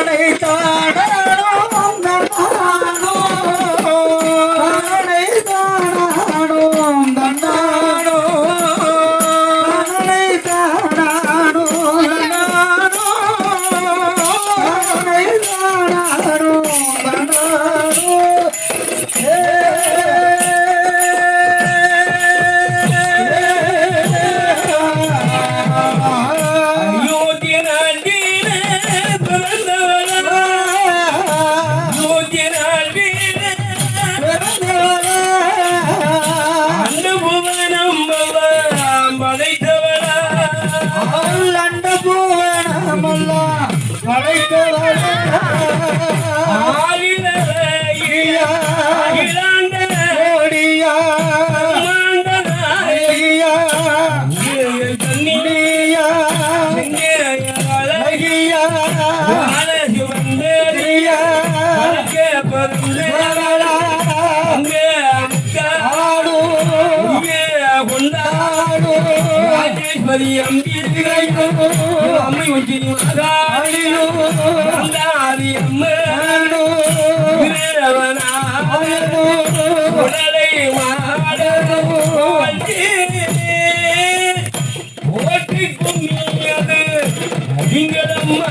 America. Rajeswari அம்மை ஒன்றின் அந்தாரி அம்மனாவனா உடலை ஓட்டிக்கும் நீ அது. நீங்கள் அம்மா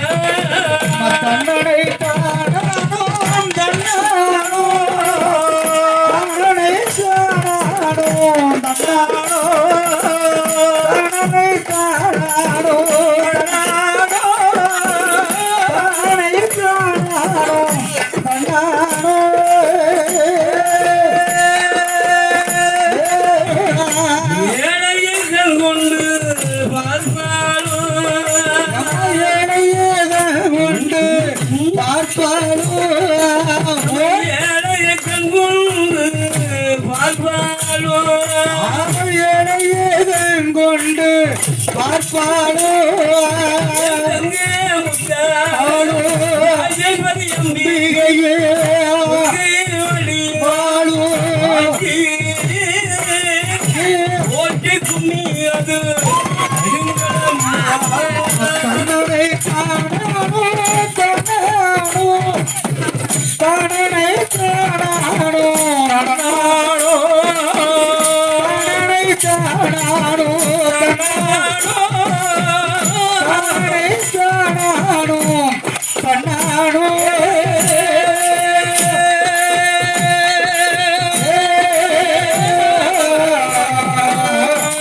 பார்ப்பாளோ ஏழையேதன் கொண்டு பார்ப்பாளோ முத்தாளோ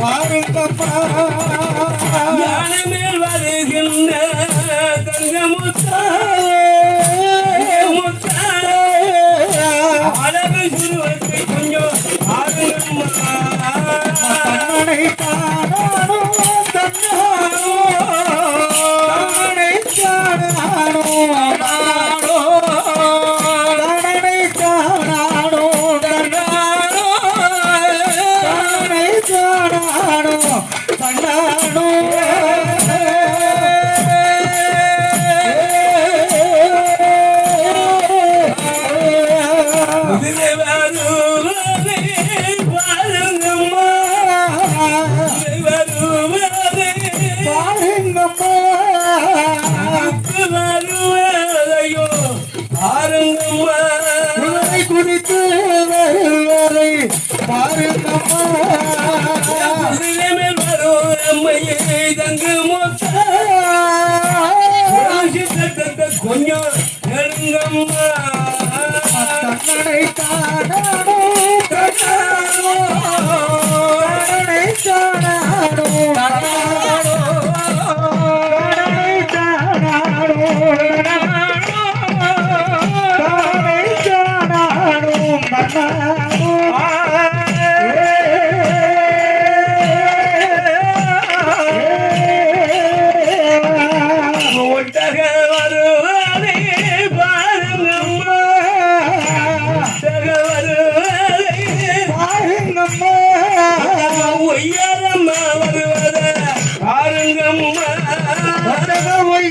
பாருங்கப்பா. யானை மேல் வருகின்ற தங்கமுத்தா பாருங்கம்மா வருவதையோ பாருங்கம்மா. உணவை குடித்து வருவதை பாருங்கம்மா. மேல் வரும் அம்மையே தங்கு கொஞ்சம் நெருங்கம்மா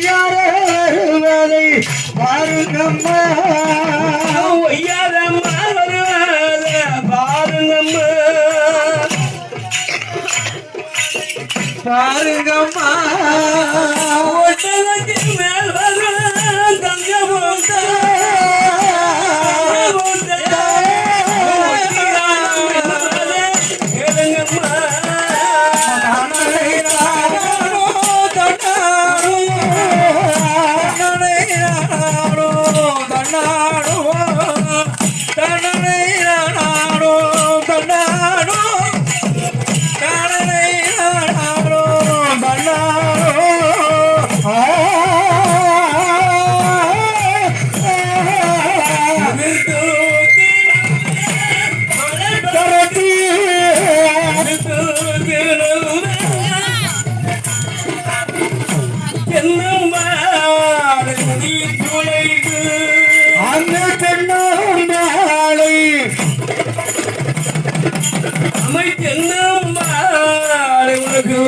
ஒய்யார வருவதை பாருங்கம்மா. ஒய்யாரம்மா வருவத பாருங்கம்மா. பாருங்கம்மா. ஒட்டகத்தின் மேல் வரும் தங்க போட்டா தன்னனை துளைந்து அந்த தென்னும் மாலை அமை தென்னும் உனக்கு